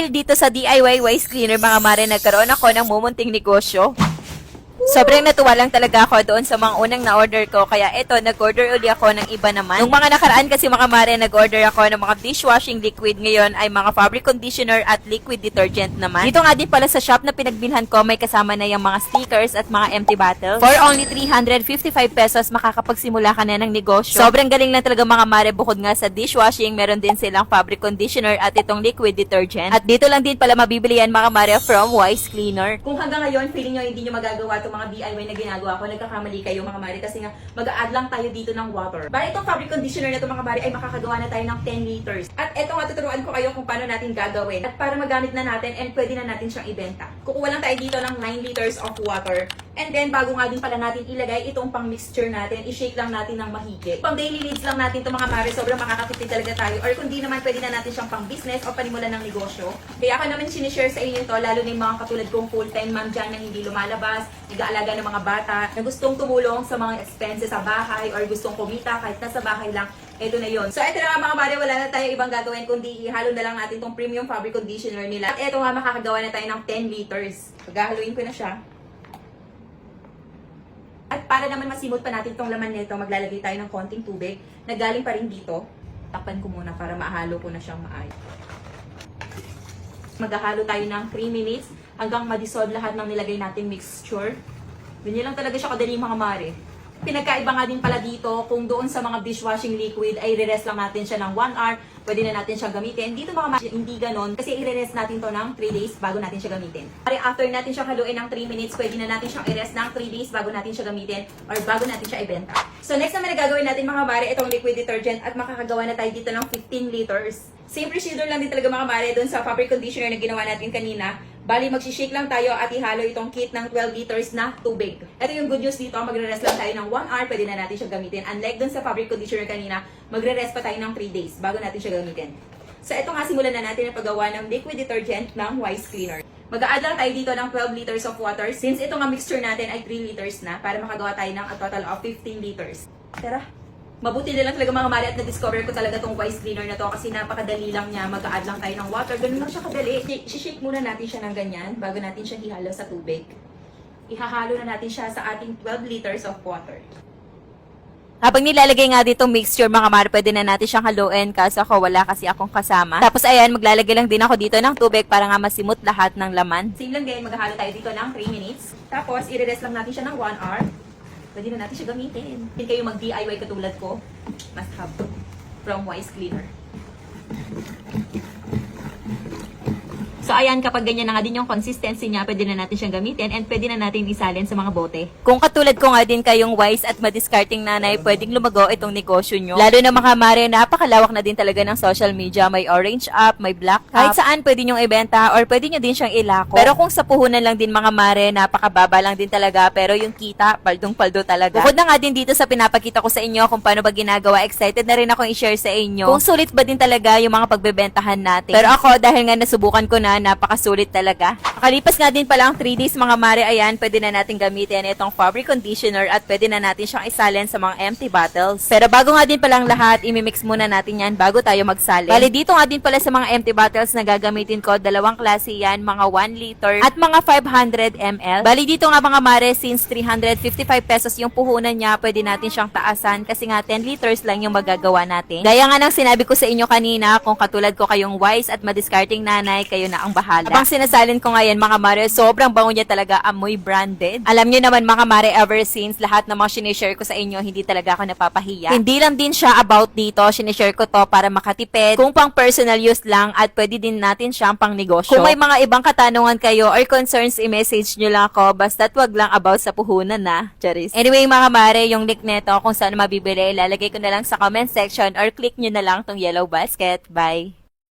Dahil dito sa DIY Wise Cleaner mga mare, nagkaroon ako ng mumunting negosyo. Sobrang natuwa lang talaga ako doon sa mga unang na-order ko. Kaya eto, nag-order uli ako ng iba naman. Nung mga nakaraan kasi mga mare, nag-order ako ng mga dishwashing liquid. Ngayon ay mga fabric conditioner at liquid detergent naman. Dito nga din pala sa shop na pinagbilhan ko, may kasama na yung mga stickers at mga empty bottles. For only 355 pesos, makakapagsimula ka na ng negosyo. Sobrang galing lang talaga mga mare. Bukod nga sa dishwashing, meron din silang fabric conditioner at itong liquid detergent. At dito lang din pala mabibili yan mga mare from Wise Cleaner. Kung hanggang ngayon, feeling nyo hindi nyo magagawa mga DIY na ginagawa ko, nagkakamali kayo mga mare kasi nga mag-a-add lang tayo dito ng water. Bali itong fabric conditioner na ito mga mare ay makakagawa na tayo ng 10 liters. At ito nga tuturuan ko kayo kung paano natin gagawin. At para magamit na natin and pwede na natin siyang ibenta. Kukuha lang tayo dito ng 9 liters of water. And then bago nga din pala natin ilagay itong pang mixture natin, i-shake lang natin ng mahigit. Pang daily needs lang natin itong mga mare, sobrang makakatipid talaga tayo. Or kung di naman pwede na natin siyang pang business o panimulan ng negosyo. Kaya ako naman sinishare sa inyo ito, lalo na yung mga katulad kong full-time ma'am dyan na hindi lumalabas, nag-aalaga ng mga bata, na gustong tumulong sa mga expenses sa bahay or gustong kumita kahit nasa bahay lang, ito na yon. So, ito na nga mga mare, wala na tayo ibang gagawin kundi ihalo na lang natin tong premium fabric conditioner nila. At ito nga, makakagawa na tayo ng 10 liters. Paghahaluin ko na siya. Para naman masimot pa natin tong laman nito, maglalagay tayo ng konting tubig na galing pa rin dito. Takpan ko muna para mahalo ko na siyang maayos. Maghahalo tayo ng 3 minutes hanggang ma-dissolve lahat ng nilagay nating mixture. Ganyan lang talaga siya kadali mga mare. Pinagkaiba nga din pala dito kung doon sa mga dishwashing liquid ay i-rest lang natin siya ng 1 hour, pwede na natin siya gamitin. Dito mga hindi ganon kasi i-rest natin to ng 3 days bago natin siya gamitin. Pare after natin siya haluin ng 3 minutes, pwede na natin siyang i-rest ng 3 days bago natin siya gamitin or bago natin siya ibenta. So next naman na gagawin natin mga mare, itong liquid detergent at makakagawa na tayo dito ng 15 liters. Same procedure lang din talaga mga mare doon sa fabric conditioner na ginawa natin kanina. Bali, magsishake lang tayo at ihalo itong kit ng 12 liters na tubig. Ito yung good news dito, magre-rest lang tayo ng 1 hour, pwede na natin siya gamitin. Unlike dun sa fabric conditioner kanina, magre-rest pa tayo ng 3 days bago natin siya gamitin. So, ito nga, simulan na natin ang paggawa ng liquid detergent ng Wise Cleaner. Mag-a-add lang tayo dito ng 12 liters of water. Since ito nga mixture natin ay 3 liters na, para makagawa tayo ng a total of 15 liters. Tara! Mabuti na lang talaga mga mali at na-discover ko talaga tong Wise Cleaner na to kasi napakadali lang niya. Mag-add lang tayo ng water. Ganun lang siya kadali. Shake muna natin siya ng ganyan bago natin siya ihalo sa tubig. Ihahalo na natin siya sa ating 12 liters of water. Habang nilalagay nga dito mixture mga mare, pwede na natin siyang haluin kaso ako wala kasi akong kasama. Tapos ayan, maglalagay lang din ako dito ng tubig para nga masimot lahat ng laman. Same lang din, maghahalo tayo dito ng 3 minutes. Tapos, i-rest lang natin siya ng 1 hour. Pwede na natin siya gamitin. Hindi kayo mag-DIY katulad ko. Must have from Wise Cleaner. So ayan, kapag ganyan na nga din yung consistency niya, pwede na natin siyang gamitin and pwede na natin isalin sa mga bote. Kung katulad ko nga din kayong wise at madiscarding nanay, pwedeng lumago itong negosyo nyo. Lalo na mga mare, napakalawak na din talaga ng social media. May orange app, may black app. Kahit saan pwede nyong ibenta or pwede nyo din siyang ilako. Pero kung sa puhunan lang din mga mare, napakababa lang din talaga. Pero yung kita, paldong-paldo talaga. Bukod na nga din dito sa pinapakita ko sa inyo kung paano ba ginagawa, excited na rin akong i-share sa inyo. Kung sulit ba din talaga yung mga pagbebentahan natin. Pero ako, dahil nga nasubukan ko na, napakasulit talaga. Makalipas nga din pala ang 3 days mga mare, ayan, pwede na natin gamitin itong fabric conditioner at pwede na natin siyang isalin sa mga empty bottles. Pero bago nga din palang lahat, imimix muna natin yan bago tayo magsalin. Bali, dito nga din pala sa mga empty bottles na gagamitin ko, dalawang klase yan, mga 1 liter at mga 500 ml. Bali, dito nga mga mare, since 355 pesos yung puhunan niya, pwede natin siyang taasan kasi nga 10 liters lang yung magagawa natin. Gaya nga ng sinabi ko sa inyo kanina, kung katulad ko kayong wise at madiscarding nanay, kayo na ang bahala. Habang sinasalin ko ngayon mga mare, sobrang bango niya talaga, amoy branded. Alam niyo naman mga mare, ever since lahat ng mga sinishare ko sa inyo, hindi talaga ako napapahiya. Hindi lang din siya about dito, sinishare ko to para makatipid, kung pang personal use lang at pwede din natin siyang pang negosyo. Kung may mga ibang katanungan kayo or concerns, i-message nyo lang ako, basta't wag lang about sa puhunan na. Charis. Anyway mga mare, yung link neto kung saan mabibili, ilalagay ko na lang sa comment section or click nyo na lang tong yellow basket. Bye!